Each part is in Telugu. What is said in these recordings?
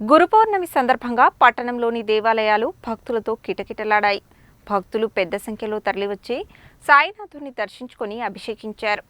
గురు పౌర్ణమి సందర్భంగా పట్టణంలోని దేవాలయాలు భక్తులతో కిటకిటలాడాయి. భక్తులు పెద్ద సంఖ్యలో తరలివచ్చి సాయినాథుని దర్శించుకొని అభిషేకించారు.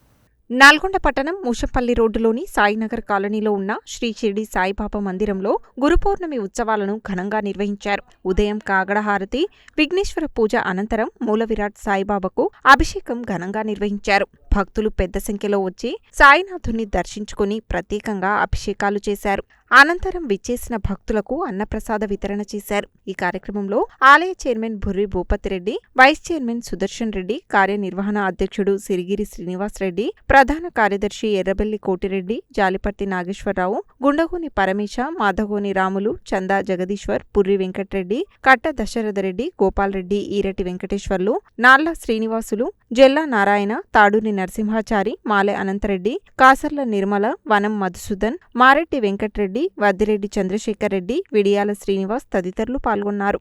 నల్గొండ పట్టణం మూషపల్లి రోడ్డులోని సాయినగర్ కాలనీలో ఉన్న శ్రీ షిరిడి సాయిబాబా మందిరంలో గురు పౌర్ణమి ఉత్సవాలను ఘనంగా నిర్వహించారు. ఉదయం కాగడహారతి విఘ్నేశ్వర పూజ అనంతరం మూల విరాట్ సాయిబాబాకు అభిషేకం ఘనంగా నిర్వహించారు. భక్తులు పెద్ద సంఖ్యలో వచ్చి సాయినాథుని దర్శించుకుని ప్రత్యేకంగా అభిషేకాలు చేశారు. అనంతరం విచ్చేసిన భక్తులకు అన్నప్రసాద వితరణ చేశారు. ఈ కార్యక్రమంలో ఆలయ chairman Bhurri Bhupathireddy vice chairman Sudarshan Reddy కార్యనిర్వహణ అధ్యక్షుడు సిరిగిరి శ్రీనివాస్ రెడ్డి ప్రధాన కార్యదర్శి ఎర్రబెల్లి కోటిరెడ్డి జాలిపర్తి నాగేశ్వరరావు గుండగోని పరమేశ మాధగోని రాములు చందా జగదీశ్వర్ పుర్రి వెంకట్రెడ్డి కట్ట దశరథరెడ్డి గోపాల్రెడ్డి ఈరటి వెంకటేశ్వర్లు నార్ల శ్రీనివాసులు జెల్లా నారాయణ తాడూని నరసింహాచారి మాలె అనంతరెడ్డి కాసర్ల నిర్మల వనం మధుసూదన్ మారెడ్డి వెంకట్రెడ్డి వద్దిరెడ్డి చంద్రశేఖర్ రెడ్డి విడియాల శ్రీనివాస్ తదితరులు పాల్గొన్నారు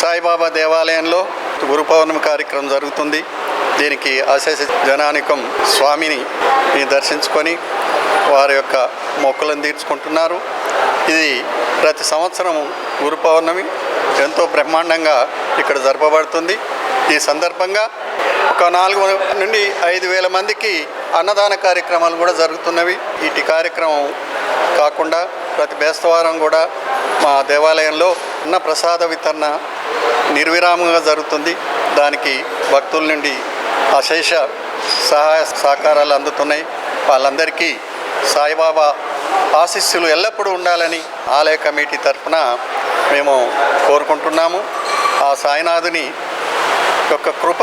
సాయిబాబా దేవాలయంలో గురు పౌర్ణమి కార్యక్రమం జరుగుతుంది. దీనికి అశేష జనానికం స్వామిని దర్శించుకొని వారి యొక్క మొక్కలను తీర్చుకుంటున్నారు. ఇది ప్రతి సంవత్సరం గురు పౌర్ణమి ఎంతో బ్రహ్మాండంగా ఇక్కడ జరపబడుతుంది. ఈ సందర్భంగా ఒక నాలుగు నుండి ఐదు వేల మందికి అన్నదాన కార్యక్రమాలు కూడా జరుగుతున్నవి. ఇటు కార్యక్రమం కాకుండా ప్రతి బేస్తవారం కూడా మా దేవాలయంలో అన్న ప్రసాద వితరణ నిర్విరామంగా జరుగుతుంది. దానికి భక్తుల నుండి అశేష సహాయ సహకారాలు అందుతున్నాయి. వాళ్ళందరికీ సాయిబాబా ఆశీస్సులు ఎల్లప్పుడూ ఉండాలని ఆలయ కమిటీ తరఫున మేము కోరుకుంటున్నాము. ఆ సాయినాథుని యొక్క కృప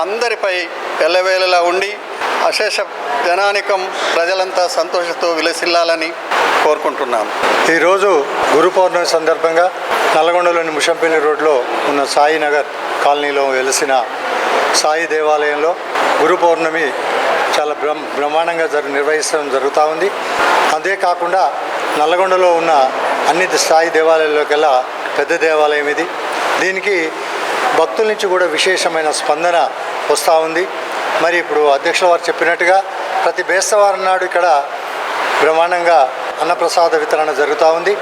అందరిపై ఎల్లవేళలా ఉండి అశేష జనానికం ప్రజలంతా సంతోషంతో విలసిల్లాలని కోరుకుంటున్నాము. ఈరోజు గురు పౌర్ణమి సందర్భంగా నల్గొండలోని ముషంపల్లి రోడ్లో ఉన్న సాయినగర్ కాలనీలో వెలిసిన సాయి దేవాలయంలో గురు పౌర్ణమి చాలా బ్రహ్ బ్రహ్మాండంగా జరు నిర్వహించడం జరుగుతూ ఉంది. అంతేకాకుండా నల్లగొండలో ఉన్న అన్ని సాయి దేవాలయాల్లోకెల్లా పెద్ద దేవాలయం ఇది. దీనికి భక్తుల నుంచి కూడా విశేషమైన స్పందన వస్తూ ఉంది. మరి ఇప్పుడు అధ్యక్షుల వారు చెప్పినట్టుగా ప్రతి బేస్తవారం నాడు ఇక్కడ బ్రహ్మాండంగా అన్నప్రసాద వితరణ జరుగుతూ ఉంది.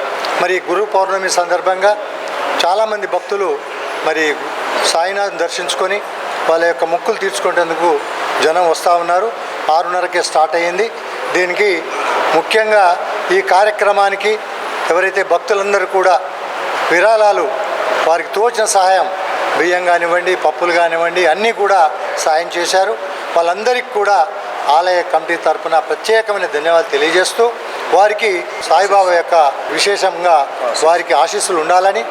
మరి గురు పౌర్ణమి సందర్భంగా చాలామంది భక్తులు మరి సాయినాథ్ దర్శించుకొని వాళ్ళ యొక్క మొక్కులు తీర్చుకునేందుకు జనం వస్తూ ఉన్నారు. ఆరున్నరకే స్టార్ట్ అయ్యింది. దీనికి ముఖ్యంగా ఈ కార్యక్రమానికి ఎవరైతే భక్తులందరూ కూడా విరాళాలు వారికి తోచిన సహాయం బియ్యం కానివ్వండి పప్పులు కానివ్వండి అన్నీ కూడా సాయం చేశారు. వాళ్ళందరికీ కూడా ఆలయ కమిటీ తరఫున ప్రత్యేకమైన ధన్యవాదాలు తెలియజేస్తూ వారికి సాయిబాబా యొక్క విశేషంగా వారికి ఆశీస్సులు ఉండాలని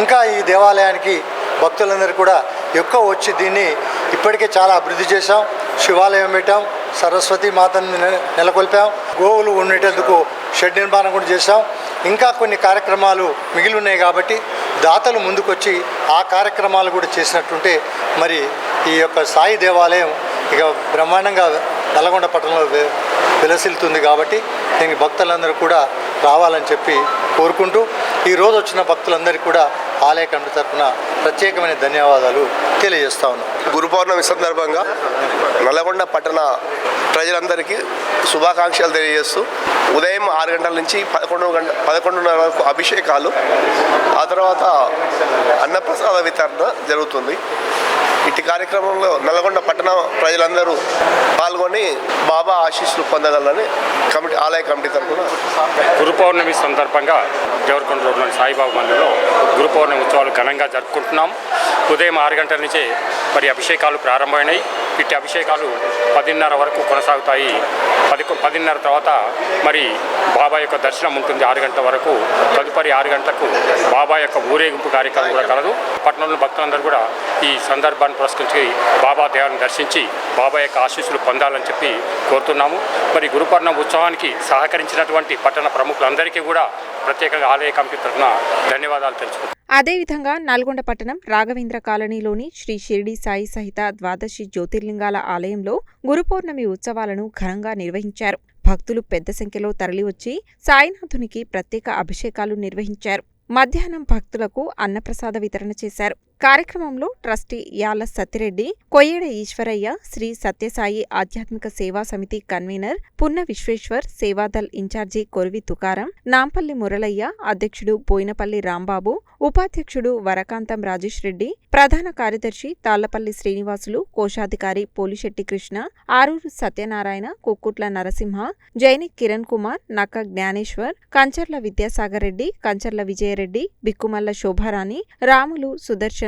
ఇంకా ఈ దేవాలయానికి భక్తులందరూ కూడా ఎక్కువ వచ్చి దీన్ని ఇప్పటికే చాలా అభివృద్ధి చేశాం. శివాలయం పెట్టాం సరస్వతి మాతని నెలకొల్పాం గోవులు ఉండేటందుకు షెడ్ నిర్మాణం కూడా చేశాం. ఇంకా కొన్ని కార్యక్రమాలు మిగిలి ఉన్నాయి కాబట్టి దాతలు ముందుకొచ్చి ఆ కార్యక్రమాలు కూడా చేసినట్టుంటే మరి ఈ యొక్క సాయి దేవాలయం ఇక బ్రహ్మాండంగా నల్గొండ పట్టణంలో విలసిల్తుంది కాబట్టి దీనికి భక్తులందరూ కూడా రావాలని చెప్పి కోరుకుంటూ ఈరోజు వచ్చిన భక్తులందరికీ కూడా ఆలయ కమిటీ తరఫున ప్రత్యేకమైన ధన్యవాదాలు తెలియజేస్తా ఉన్నాం. గురు పౌర్ణమి సందర్భంగా నల్లగొండ పట్టణ ప్రజలందరికీ శుభాకాంక్షలు తెలియజేస్తూ ఉదయం ఆరు గంటల నుంచి పదకొండు గంట పదకొండున్నర వరకు అభిషేకాలు ఆ తర్వాత అన్నప్రసాద వితరణ జరుగుతుంది. ఇట్టి కార్యక్రమంలో నల్గొండ పట్టణ ప్రజలందరూ పాల్గొని బాబా ఆశీస్సులు పొందగలరని కమిటీ ఆలయ కమిటీ తరఫున గురు పౌర్ణమి సందర్భంగా దేవరకొండ రోడ్లోని సాయిబాబా మందిరంలో గురు పౌర్ణమి ఉత్సవాలు ఘనంగా జరుపుకుంటున్నాం. ఉదయం ఆరు గంటల నుంచే మరి అభిషేకాలు ప్రారంభమైనాయి. ఇట్టి అభిషేకాలు పదిన్నర వరకు కొనసాగుతాయి. పది పదిన్నర తర్వాత మరి బాబా యొక్క దర్శనం ఉంటుంది ఆరు గంటల వరకు. తదుపరి ఆరు గంటలకు బాబా యొక్క ఊరేగింపు కార్యక్రమం కూడా కలదు. పట్టణంలో భక్తులందరూ కూడా ఈ సందర్భాన్ని పురస్కరించి బాబా దేవాన్ని దర్శించి బాబా యొక్క ఆశీస్సులు పొందాలని చెప్పి కోరుతున్నాము. మరి గురుపర్ణం ఉత్సవానికి సహకరించినటువంటి పట్టణ ప్రముఖులందరికీ కూడా ప్రత్యేకంగా ఆలయ కమిటీ తరఫున ధన్యవాదాలు తెలుసుకుంటున్నాను అదేవిధంగా నల్గొండ పట్టణం రాఘవేంద్ర కాలనీలోని శ్రీ షిరిడి సాయి సహిత ద్వాదశి జ్యోతిర్లింగాల ఆలయంలో గురుపౌర్ణమి ఉత్సవాలను ఘనంగా నిర్వహించారు. భక్తులు పెద్ద సంఖ్యలో తరలివచ్చి సాయినాథునికి ప్రత్యేక అభిషేకాలు నిర్వహించారు. మధ్యాహ్నం భక్తులకు అన్నప్రసాద వితరణ చేశారు. కార్యక్రమంలో ట్రస్టీ యాల సత్తిరెడ్డి కొయ్యేడ ఈశ్వరయ్య శ్రీ సత్యసాయి ఆధ్యాత్మిక సేవా సమితి కన్వీనర్ పున్న విశ్వేశ్వర్ సేవాదల్ ఇన్ఛార్జి కొరివి తుకారం నాంపల్లి మురళయ్య అధ్యక్షుడు బోయినపల్లి రాంబాబు ఉపాధ్యక్షుడు వరకాంతం రాజేష్ రెడ్డి ప్రధాన కార్యదర్శి తాళ్ళపల్లి శ్రీనివాసులు కోశాధికారి పోలిశెట్టి కృష్ణ ఆరూరు సత్యనారాయణ కుక్కుట్ల నరసింహ జైనిక్ కిరణ్ కుమార్ నక్క జ్ఞానేశ్వర్ కంచర్ల విద్యాసాగర్ రెడ్డి కంచర్ల విజయరెడ్డి బిక్కుమల్ల శోభారాణి రాములు సుదర్శన్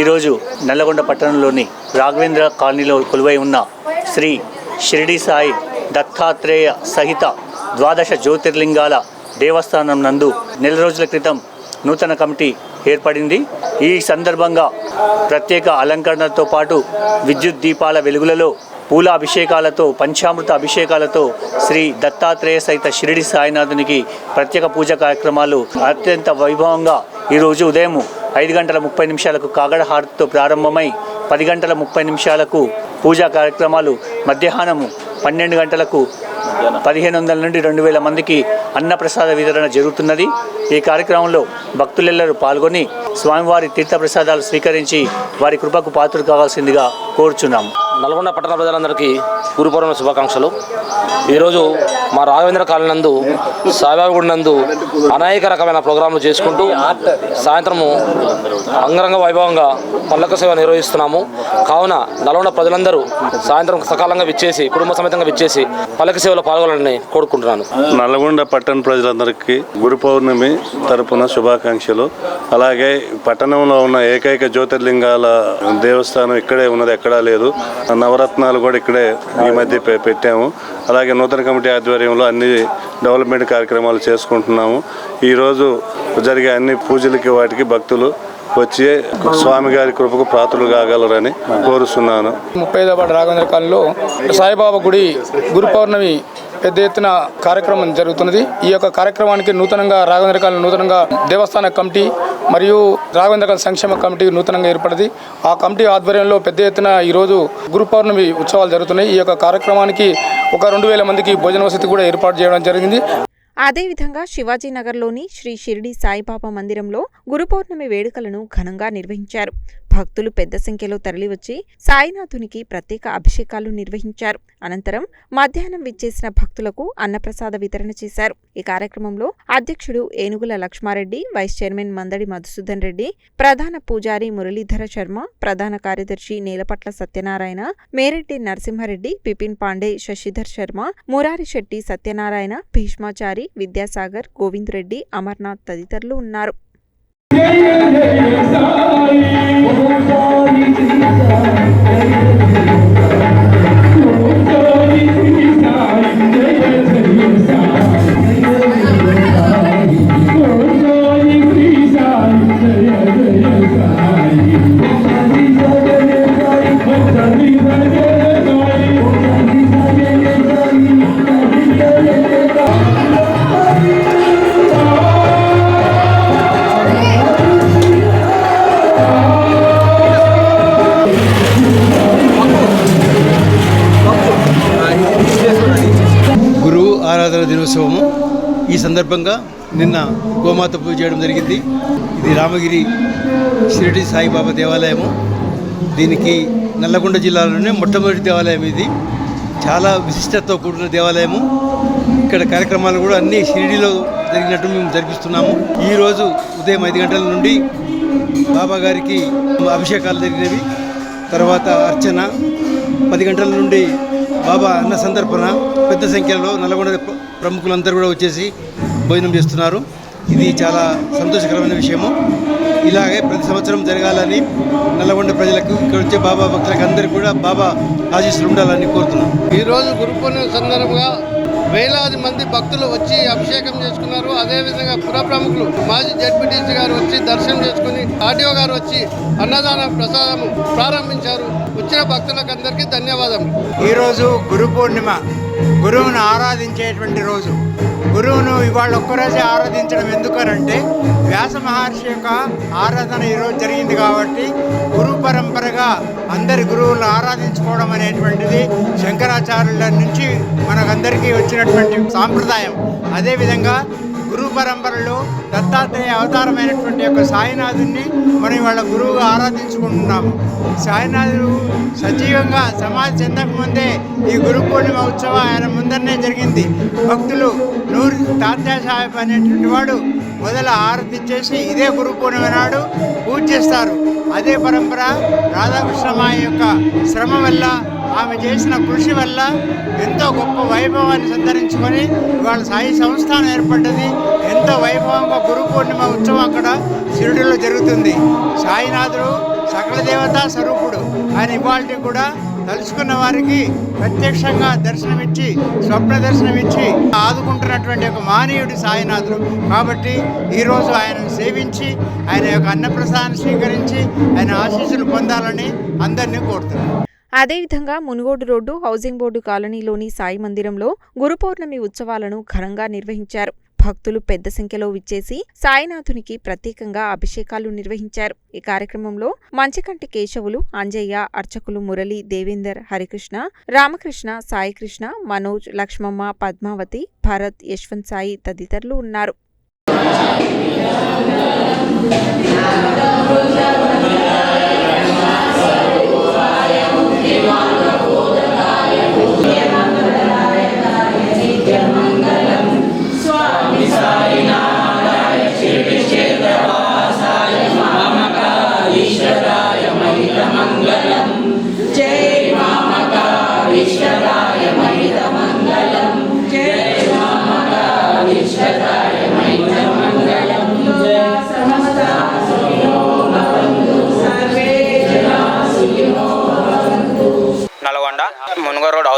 ఈరోజు నల్లగొండ పట్టణంలోని రాఘవేంద్ర కాలనీలో కొలువై ఉన్న శ్రీ షిరిడి సాయి దత్తాత్రేయ సహిత ద్వాదశ జ్యోతిర్లింగాల దేవస్థానం నందు నెల రోజుల క్రితం నూతన కమిటీ ఏర్పడింది. ఈ సందర్భంగా ప్రత్యేక అలంకరణతో పాటు విద్యుత్ దీపాల వెలుగులలో పూల అభిషేకాలతో పంచామృత అభిషేకాలతో శ్రీ దత్తాత్రేయ సహిత షిరిడి సాయినాథునికి ప్రత్యేక పూజ కార్యక్రమాలు అత్యంత వైభవంగా ఈరోజు ఉదయం ఐదు గంటల ముప్పై నిమిషాలకు కాగడ హారతితో ప్రారంభమై పది గంటల ముప్పై నిమిషాలకు పూజా కార్యక్రమాలు. మధ్యాహ్నము పన్నెండు గంటలకు పదిహేను వందల నుండి రెండు వేల మందికి అన్నప్రసాద వితరణ జరుగుతున్నది. ఈ కార్యక్రమంలో భక్తులెల్లరూ పాల్గొని స్వామివారి తీర్థప్రసాదాలు స్వీకరించి వారి కృపకు పాత్రలు కావాల్సిందిగా కోరుచున్నాము. నల్గొండ పట్టణ ప్రజలందరికీ గురుపూర్వం శుభాకాంక్షలు. ఈరోజు మా రాఘవేంద్ర కాలనీ నందు నందు అనేక రకమైన ప్రోగ్రాంలు చేసుకుంటూ సాయంత్రము అంగరంగ వైభవంగా పల్లక సేవ నిర్వహిస్తున్నాము. కావున నల్గొండ ప్రజలందరూ సాయంత్రం సకాలంగా విచ్చేసి కుటుంబ సమేతంగా విచ్చేసి పల్లక సేవలో పాల్గొనాలని కోరుకుంటున్నాను. నల్గొండ పట్టణ ప్రజలందరికీ గురు పౌర్ణమి తరపున శుభాకాంక్షలు. అలాగే పట్టణంలో ఉన్న ఏకైక జ్యోతిర్లింగాల దేవస్థానం ఇక్కడే ఉన్నది ఎక్కడా లేదు. నవరత్నాలు కూడా ఇక్కడే ఈ మధ్య పెట్టాము. అలాగే నూతన కమిటీ ఆధ్వర్యంలో అన్ని డెవలప్మెంట్ కార్యక్రమాలు చేసుకుంటున్నాము. ఈరోజు జరిగే అన్ని పూజలకి వాటికి భక్తులు వచ్చి స్వామిగారి కృపకు పాత్రలు కాగలరని కోరుస్తున్నాను. ముప్పై రాఘవేంద్ర కాలంలో సాయిబాబా గుడి గురు పౌర్ణమి పెద్ద ఎత్తున కార్యక్రమం జరుగుతున్నది. ఈ యొక్క కార్యక్రమానికి నూతనంగా రాఘవేంద్రకాల నూతనంగా దేవస్థాన కమిటీ మరియు రాఘవేంద్రకాల సంక్షేమ కమిటీ నూతనంగా ఏర్పడింది. ఆ కమిటీ ఆధ్వర్యంలో పెద్ద ఎత్తున ఈరోజు గురు పౌర్ణమి ఉత్సవాలు జరుగుతున్నాయి. ఈ యొక్క కార్యక్రమానికి ఒక రెండు వేల మందికి భోజన వసతి కూడా ఏర్పాటు చేయడం జరిగింది. అదేవిధంగా శివాజీనగర్లోని శ్రీ షిరిడి సాయిబాబా మందిరంలో గురు పౌర్ణమి వేడుకలను ఘనంగా నిర్వహించారు. భక్తులు పెద్ద సంఖ్యలో తరలివచ్చి సాయినాథునికి ప్రత్యేక అభిషేకాలు నిర్వహించారు. అనంతరం మధ్యాహ్నం విచ్చేసిన భక్తులకు అన్నప్రసాద వితరణ చేశారు. ఈ కార్యక్రమంలో అధ్యక్షుడు ఏనుగుల లక్ష్మారెడ్డి వైస్ చైర్మన్ మందడి మధుసూదన్ రెడ్డి ప్రధాన పూజారి మురళీధర శర్మ ప్రధాన కార్యదర్శి నేలపట్ల సత్యనారాయణ మేరెడ్డి నరసింహారెడ్డి బిపిన్ పాండే శశిధర్ శర్మ మురారి శెట్టి సత్యనారాయణ భీష్మాచారి విద్యాసాగర్ గోవింద్ రెడ్డి అమర్నాథ్ తదితరులు ఉన్నారు. దినోత్సవము. ఈ సందర్భంగా నిన్న గోమాత పూజ చేయడం జరిగింది. ఇది రామగిరి షిరిడి సాయిబాబా దేవాలయము. దీనికి నల్లగొండ జిల్లాలోనే మొట్టమొదటి దేవాలయం ఇది. చాలా విశిష్టతతో కూడిన దేవాలయము. ఇక్కడ కార్యక్రమాలు కూడా అన్ని షిరిడిలో జరిగినట్టు మేము జరిపిస్తున్నాము. ఈరోజు ఉదయం ఐదు గంటల నుండి బాబా గారికి అభిషేకాలు జరిగినవి. తర్వాత అర్చన. పది గంటల నుండి బాబా అన్న సందర్భన పెద్ద సంఖ్యలో నల్గొండ ప్రముఖులందరూ కూడా వచ్చేసి భోజనం చేస్తున్నారు. ఇది చాలా సంతోషకరమైన విషయము. ఇలాగే ప్రతి సంవత్సరం జరగాలని నల్లగొండ ప్రజలకు ఇక్కడ వచ్చే బాబా భక్తులకు అందరికీ కూడా బాబా ఆశీస్సులు ఉండాలని కోరుతున్నాం. ఈరోజు గురు పూర్ణిమ సందర్భంగా వేలాది మంది భక్తులు వచ్చి అభిషేకం చేసుకున్నారు. అదేవిధంగా పుర ప్రముఖులు మాజీ జడ్పీటీసీ గారు వచ్చి దర్శనం చేసుకుని ఆర్డీఓ గారు వచ్చి అన్నదాన ప్రసాదం ప్రారంభించారు. వచ్చిన భక్తులకు అందరికీ ధన్యవాదములు. ఈరోజు గురు పూర్ణిమ. గురువును ఆరాధించేటువంటి రోజు. గురువును ఇవాళ ఒక్కరోజే ఆరాధించడం ఎందుకనంటే వ్యాస మహర్షి యొక్క ఆరాధన ఈరోజు జరిగింది కాబట్టి గురు పరంపరగా అందరి గురువులను ఆరాధించుకోవడం అనేటువంటిది శంకరాచార్యుల నుంచి మనకందరికీ వచ్చినటువంటి సాంప్రదాయం. అదేవిధంగా గురు పరంపరలో దత్తాత్రేయ అవతారమైనటువంటి యొక్క సాయినాథుని మనం ఇవాళ గురువుగా ఆరాధించుకుంటున్నాము. సాయినాథుడు సజీవంగా సమాధి చెందకముందే ఈ గురు పూర్ణిమ ఉత్సవం ఆయన ముందరనే జరిగింది. భక్తులు నూరు తాత్యా సాహెబ్ అనేటువంటి వాడు మొదల ఆరతి చేసి ఇదే గురు పూర్ణిమ నాడు పూజ చేస్తారు. అదే పరంపర రాధాకృష్ణమాయ యొక్క శ్రమ వల్ల ఆమె చేసిన కృషి వల్ల ఎంతో గొప్ప వైభవాన్ని సంతరించుకొని ఇవాళ సాయి సంస్థానం ఏర్పడ్డది. ఎంతో వైభవంగా గురు పూర్ణిమ ఉత్సవం అక్కడ షిరిడిలో జరుగుతుంది. సాయినాథుడు సకల దేవతా స్వరూపుడు. ఆయన ఇవాళ కూడా తలుచుకున్న వారికి ప్రత్యక్షంగా దర్శనమిచ్చి స్వప్న దర్శనమిచ్చి ఆదుకుంటున్నటువంటి ఒక మానవుడి సాయినాథుడు. కాబట్టి ఈరోజు ఆయనను సేవించి ఆయన యొక్క అన్నప్రసాదం స్వీకరించి ఆయన ఆశీస్సులు పొందాలని అందరినీ కోరుతున్నాను. అదేవిధంగా మునుగోడు రోడ్డు హౌసింగ్ బోర్డు కాలనీలోని సాయి మందిరంలో గురు పౌర్ణమి ఉత్సవాలను ఘనంగా నిర్వహించారు. భక్తులు పెద్ద సంఖ్యలో విచ్చేసి సాయినాథునికి ప్రత్యేకంగా అభిషేకాలు నిర్వహించారు ఈ కార్యక్రమంలో మంచికంటి కేశవులు అంజయ్య అర్చకులు మురళి దేవేందర్ హరికృష్ణ రామకృష్ణ సాయికృష్ణ మనోజ్ లక్ష్మమ్మ పద్మావతి భరత్ యశ్వంత్ సాయి తదితరులు ఉన్నారు Yeah.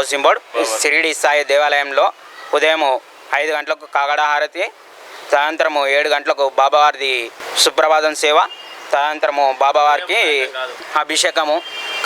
Housing board. Shirdi Sai దేవాలయంలో ఉదయం ఐదు గంటలకు కాగడ హారతి సాయంత్రము ఏడు గంటలకు బాబావారిది సుప్రభాతం సేవ సాయంత్రము బాబావారికి అభిషేకము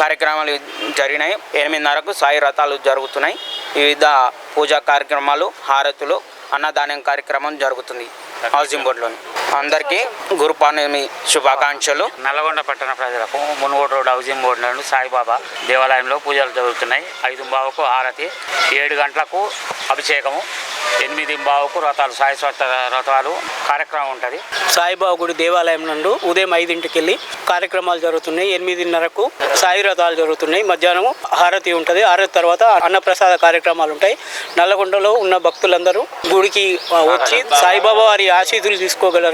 కార్యక్రమాలు జరిగినాయి. ఎనిమిదిన్నరకు సాయి రథాలు జరుగుతున్నాయి. వివిధ పూజా కార్యక్రమాలు హారతులు అన్నదానం కార్యక్రమం జరుగుతుంది హౌసింగ్ బోర్డులోని. అందరికీ గురు పౌర్ణమి శుభాకాంక్షలు. నల్గొండ పట్టణ ప్రజలకు మునుగోడు రోడ్ హౌసింగ్ బోర్డు నుండి సాయిబాబా దేవాలయంలో పూజలు జరుగుతున్నాయి. ఐదు బావకు హారతి ఏడు గంటలకు అభిషేకము ఎనిమిది బావుకు రథాలు సాయస్వత రథాలు కార్యక్రమం ఉంటుంది. సాయిబాబా గుడి దేవాలయం నందు ఉదయం ఐదింటికి వెళ్ళి కార్యక్రమాలు జరుగుతున్నాయి. ఎనిమిదిన్నరకు సాయి రథాలు జరుగుతున్నాయి. మధ్యాహ్నం హారతి ఉంటుంది. హారతి తర్వాత అన్నప్రసాద కార్యక్రమాలు ఉంటాయి. నల్లగొండలో ఉన్న భక్తులందరూ గుడికి వచ్చి సాయిబాబా వారి ఆశీస్సులు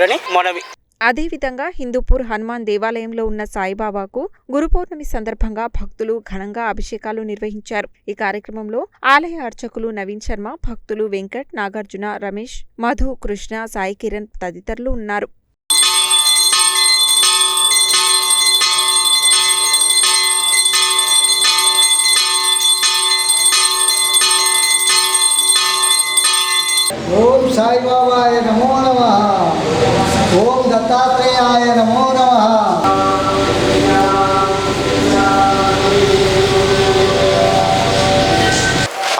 తీసుకోగలరని మనవి. అదేవిధంగా హిందూపూర్ హనుమాన్ దేవాలయంలో ఉన్న సాయిబాబాకు గురు పౌర్ణమి సందర్భంగా భక్తులు ఘనంగా అభిషేకాలు నిర్వహించారు. ఈ కార్యక్రమంలో ఆలయ అర్చకులు నవీన్ శర్మ భక్తులు వెంకట్ నాగార్జున రమేష్ మధు కృష్ణ సాయి కిరణ్ తదితరులు ఉన్నారు. ఓం సాయిబాబాయ నమో నమ. ఓం దత్తాత్రేయాయ నమో నమ.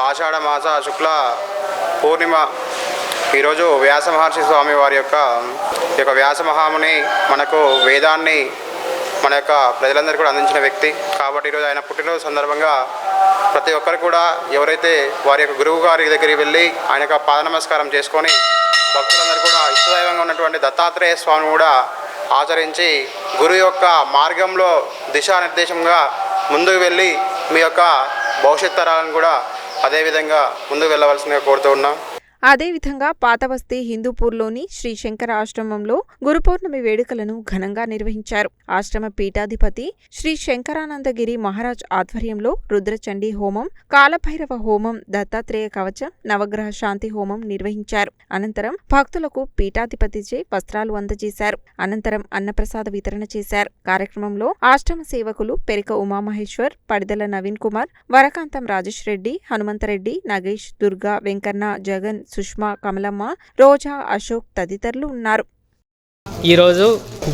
ఆషాఢ మాస శుక్ల పూర్ణిమ. ఈరోజు వ్యాస మహర్షి స్వామి వారి యొక్క ఈ యొక్క వ్యాస మహాముని మనకు వేదాన్ని మన యొక్క ప్రజలందరికీ కూడా అందించిన వ్యక్తి. కాబట్టి ఈరోజు ఆయన పుట్టినరోజు సందర్భంగా ప్రతి ఒక్కరు కూడా ఎవరైతే వారి యొక్క గురువు గారి దగ్గరికి వెళ్ళి ఆయన యొక్క పాద నమస్కారం చేసుకొని భక్తులందరూ కూడా ఇష్టదైవంగా ఉన్నటువంటి దత్తాత్రేయ స్వామిని కూడా ఆచరించి గురు యొక్క మార్గంలో దిశానిర్దేశంగా ముందుకు వెళ్ళి మీ యొక్క భవిష్యత్ తరాలను కూడా అదేవిధంగా ముందుకు వెళ్ళవలసిందిగా కోరుతూ ఉన్నాం. అదేవిధంగా పాతబస్తీ హిందూపూర్లోని శ్రీ శంకర ఆశ్రమంలో గురు పౌర్ణమి వేడుకలను ఘనంగా నిర్వహించారు. ఆశ్రమ పీఠాధిపతి శ్రీ శంకరానందగిరి మహారాజ్ ఆధ్వర్యంలో రుద్రచండీ హోమం కాలభైరవ హోమం దత్తాత్రేయ కవచం నవగ్రహ శాంతి హోమం నిర్వహించారు. అనంతరం భక్తులకు పీఠాధిపతిచే వస్త్రాలు అందజేశారు. అనంతరం అన్నప్రసాద వితరణ చేశారు. కార్యక్రమంలో ఆశ్రమ సేవకులు పెరిక ఉమామహేశ్వర్ పడిదల నవీన్ కుమార్ వరకాంతం రాజేష్ రెడ్డి హనుమంతరెడ్డి నగేష్ దుర్గా వెంకన్న జగన్ సుష్మా కమలమ్మ రోజా అశోక్ తదితరులు ఉన్నారు. ఈరోజు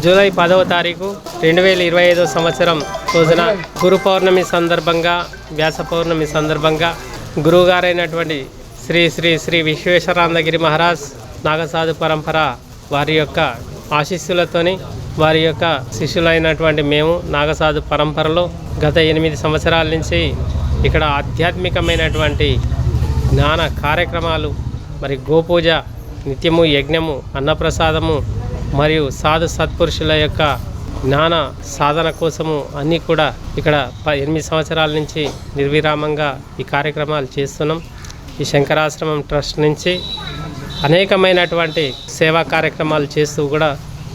జూలై పదవ తారీఖు రెండు వేల ఇరవై ఐదో సంవత్సరం రోజున గురు పౌర్ణమి సందర్భంగా వ్యాస పౌర్ణమి సందర్భంగా గురువుగారైనటువంటి శ్రీ శ్రీ శ్రీ విశ్వేశ్వరానందగిరి మహారాజ్ నాగసాధు పరంపర వారి యొక్క ఆశీస్సులతోని వారి యొక్క శిష్యులైనటువంటి మేము నాగసాధు పరంపరలో గత ఎనిమిది సంవత్సరాల నుంచి ఇక్కడ ఆధ్యాత్మికమైనటువంటి జ్ఞాన కార్యక్రమాలు మరి గోపూజ నిత్యము యజ్ఞము అన్నప్రసాదము మరియు సాధు సత్పురుషుల యొక్క జ్ఞాన సాధన కోసము అన్నీ కూడా ఇక్కడ ప ఎనిమిది సంవత్సరాల నుంచి నిర్విరామంగా ఈ కార్యక్రమాలు చేస్తున్నాం. ఈ శంకరాశ్రమం ట్రస్ట్ నుంచి అనేకమైనటువంటి సేవా కార్యక్రమాలు చేస్తూ కూడా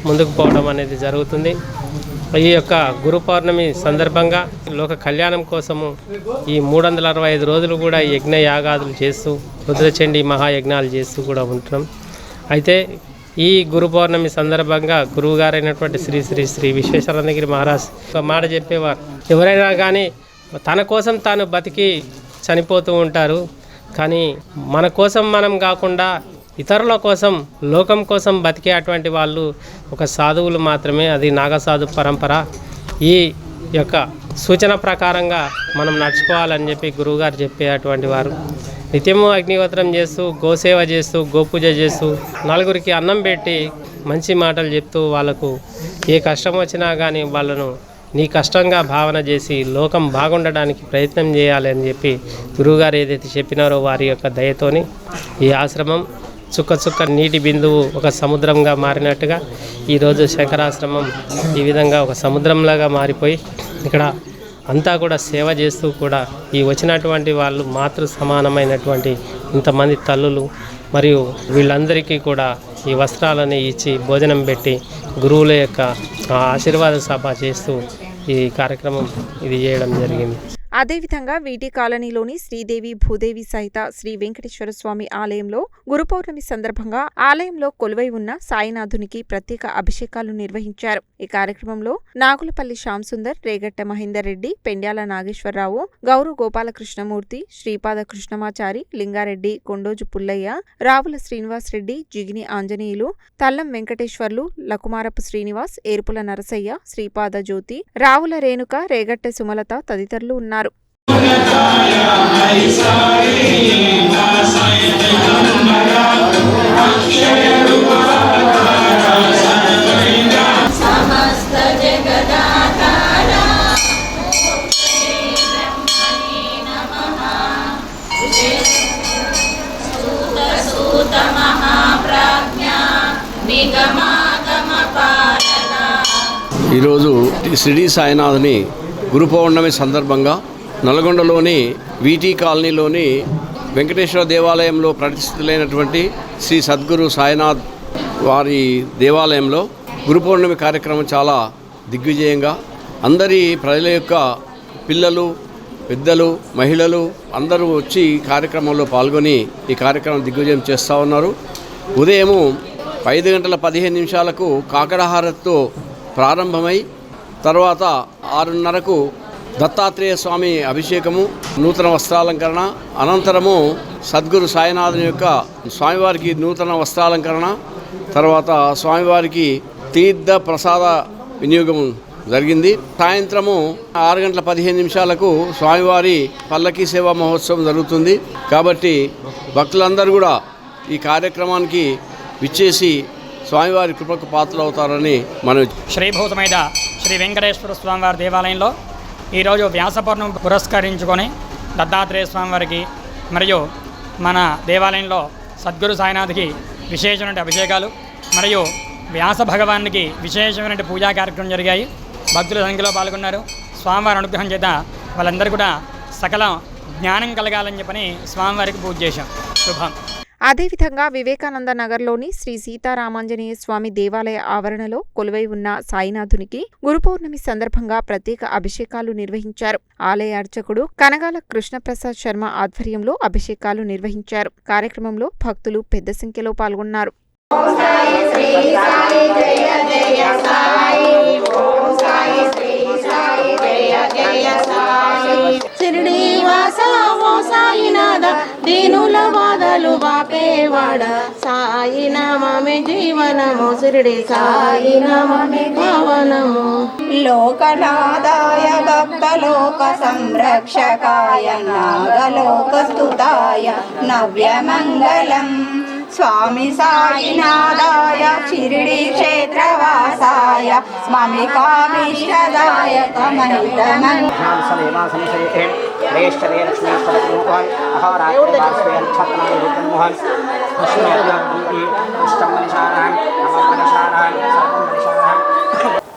ముందుకు పోవడం అనేది జరుగుతుంది. ఈ యొక్క గురు పౌర్ణమి సందర్భంగా లోక కళ్యాణం కోసము ఈ మూడు వందల అరవై ఐదు రోజులు కూడా యజ్ఞ యాగాదులు చేస్తూ రుద్రచండి మహాయజ్ఞాలు చేస్తూ కూడా ఉంటున్నాం అయితే ఈ గురు పౌర్ణమి సందర్భంగా గురువుగారైనటువంటి శ్రీ శ్రీ శ్రీ విశ్వేశ్వరానందగిరి మహారాజ్ ఒక మాట చెప్పేవారు. ఎవరైనా కానీ తన కోసం తాను బతికి చనిపోతూ ఉంటారు. కానీ మన కోసం మనం కాకుండా ఇతరుల కోసం లోకం కోసం బతికే అటువంటి వాళ్ళు ఒక సాధువులు మాత్రమే. అది నాగసాధు పరంపర. ఈ యొక్క సూచన ప్రకారంగా మనం నడుచుకోవాలని చెప్పి గురువుగారు చెప్పేటువంటి వారు. నిత్యము అగ్నిహోత్రం చేస్తూ గోసేవ చేస్తూ గోపూజ చేస్తూ నలుగురికి అన్నం పెట్టి మంచి మాటలు చెప్తూ వాళ్ళకు ఏ కష్టం వచ్చినా కానీ వాళ్ళను నీ కష్టంగా భావన చేసి లోకం బాగుండడానికి ప్రయత్నం చేయాలి అని చెప్పి గురువుగారు ఏదైతే చెప్పినారో వారి యొక్క దయతోని ఈ ఆశ్రమం చుక్క చుక్క నీటి బిందువు ఒక సముద్రంగా మారినట్టుగా ఈరోజు శంకరాశ్రమం ఈ విధంగా ఒక సముద్రంలాగా మారిపోయి ఇక్కడ అంతా కూడా సేవ చేస్తూ కూడా ఈ వచ్చినటువంటి వాళ్ళు మాతృ సమానమైనటువంటి ఇంతమంది తల్లులు మరియు వీళ్ళందరికీ కూడా ఈ వస్త్రాలని ఇచ్చి భోజనం పెట్టి గురువుల యొక్క ఆశీర్వాద సభ చేస్తూ ఈ కార్యక్రమం ఇది చేయడం జరిగింది. అదేవిధంగా వీటి కాలనీలోని శ్రీదేవి భూదేవి సహిత శ్రీ వెంకటేశ్వర స్వామి ఆలయంలో గురు పౌర్ణమి సందర్భంగా ఆలయంలో కొలువై ఉన్న సాయినాథునికి ప్రత్యేక అభిషేకాలు నిర్వహించారు. ఈ కార్యక్రమంలో నాగులపల్లి శ్యామ్ సుందర్ రేగట్ట మహేందర్ రెడ్డి పెండ్యాల నాగేశ్వరరావు గౌరు గోపాలకృష్ణమూర్తి శ్రీపాద కృష్ణమాచారి లింగారెడ్డి కొండోజు పుల్లయ్య రావుల శ్రీనివాస్ రెడ్డి జిగిని ఆంజనేయులు తల్లం వెంకటేశ్వర్లు లకుమారపు శ్రీనివాస్ ఏర్పుల నరసయ్య శ్రీపాద జ్యోతి రావుల రేణుక రేగట్టె సుమలత తదితరులు ఉన్నారు. ఈరోజు షిరిడి సాయినాథ్ని గురు పౌర్ణమి సందర్భంగా నల్గొండలోని వీటీ కాలనీలోని వెంకటేశ్వర దేవాలయంలో ప్రతిష్ఠితులైనటువంటి శ్రీ సద్గురు సాయినాథ్ వారి దేవాలయంలో గురు పౌర్ణమి కార్యక్రమం చాలా దిగ్విజయంగా అందరి ప్రజల యొక్క పిల్లలు పెద్దలు మహిళలు అందరూ వచ్చి ఈ కార్యక్రమంలో పాల్గొని ఈ కార్యక్రమం దిగ్విజయం చేస్తూ ఉన్నారు. ఉదయము ఐదు గంటల పదిహేను నిమిషాలకు కాకడహారత్తో ప్రారంభమై తర్వాత ఆరున్నరకు దత్తాత్రేయ స్వామి అభిషేకము నూతన వస్త్రాలంకరణ అనంతరము సద్గురు సాయినాథుని యొక్క స్వామివారికి నూతన వస్త్రాలంకరణ తర్వాత స్వామివారికి తీర్థ ప్రసాద వినియోగం జరిగింది. సాయంత్రము ఆరు గంటల పదిహేను నిమిషాలకు స్వామివారి పల్లకీ సేవా మహోత్సవం జరుగుతుంది. కాబట్టి భక్తులందరూ కూడా ఈ కార్యక్రమానికి విచ్చేసి స్వామివారి కృపకు పాత్రలు అవుతారని మనం శ్రీభూతమైన శ్రీ వెంకటేశ్వర స్వామివారి దేవాలయంలో ఈరోజు వ్యాసపూర్ణం పురస్కరించుకొని దత్తాత్రేయ స్వామి వారికి మరియు మన దేవాలయంలో సద్గురు సాయినాథ్కి విశేషమైన అభిషేకాలు మరియు వ్యాస భగవానికి విశేషమైన పూజా కార్యక్రమం జరిగాయి. భక్తుల సంఖ్యలో పాల్గొన్నారు. స్వామివారి అనుగ్రహం చేత వాళ్ళందరూ కూడా సకల జ్ఞానం కలగాలని చెప్పని స్వామివారికి పూజ చేశాం. శుభం. అదేవిధంగా వివేకానంద నగర్లోని శ్రీ సీతారామాంజనేయ స్వామి దేవాలయ ఆవరణలో కొలువై ఉన్న సాయినాథునికి గురు పౌర్ణమి సందర్భంగా ప్రత్యేక అభిషేకాలు నిర్వహించారు. ఆలయ అర్చకుడు కనగాల కృష్ణప్రసాద్ శర్మ ఆధ్వర్యంలో అభిషేకాలు నిర్వహించారు. కార్యక్రమంలో భక్తులు పెద్ద సంఖ్యలో పాల్గొన్నారు. శ్రీ సాయి జయ జయ సాయి ఓం సాయి శ్రీ సాయి షిరిడి వాస ఓ సాయినాథ దీనుల బాధలు బాపేవాడ. సాయి నామమే జీవనము షిరిడి సాయి నామమే పావనము. లోకనాదాయ భక్తలోక సంరక్షకాయ నాగలోక స్తుతాయ నవ్యమంగళం. స్వామి సాయినాథాయ షిరిడి క్షేత్రవాసాయ స్మమికాభీష్టదాయక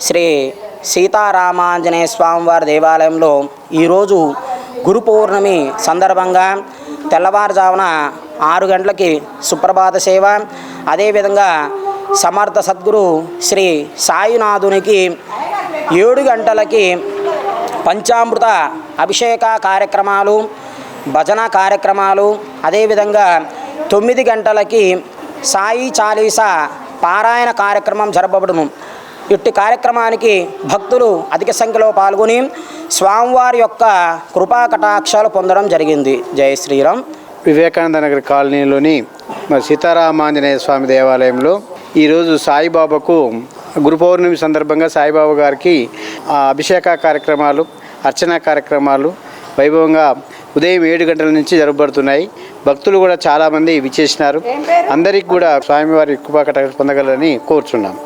శ్రీ సీతారామాంజనేయ స్వామివారి దేవాలయంలో ఈరోజు గురు పౌర్ణమి సందర్భంగా తెల్లవారుజామున ఆరు గంటలకి సుప్రభాత సేవ. అదేవిధంగా సమర్థ సద్గురు శ్రీ సాయినాథునికి ఏడు గంటలకి పంచామృత అభిషేక కార్యక్రమాలు భజన కార్యక్రమాలు. అదేవిధంగా తొమ్మిది గంటలకి సాయి చాలీసా పారాయణ కార్యక్రమం జరపబడును. ఇట్టి కార్యక్రమానికి భక్తులు అధిక సంఖ్యలో పాల్గొని స్వామివారి యొక్క కృపా కటాక్షాలు పొందడం జరిగింది. జై శ్రీరామ్. వివేకానంద నగర్ కాలనీలోని మరి సీతారామాంజనేయ స్వామి దేవాలయంలో ఈరోజు సాయిబాబాకు గురు పౌర్ణమి సందర్భంగా సాయిబాబా గారికి ఆ, అభిషేక కార్యక్రమాలు అర్చన కార్యక్రమాలు వైభవంగా ఉదయం ఏడు గంటల నుంచి జరగబడుతున్నాయి. భక్తులు కూడా చాలామంది విచ్చేసినారు అందరికీ కూడా స్వామివారి కృపా కటాక్షాలు పొందగలరని కోరుచున్నాం.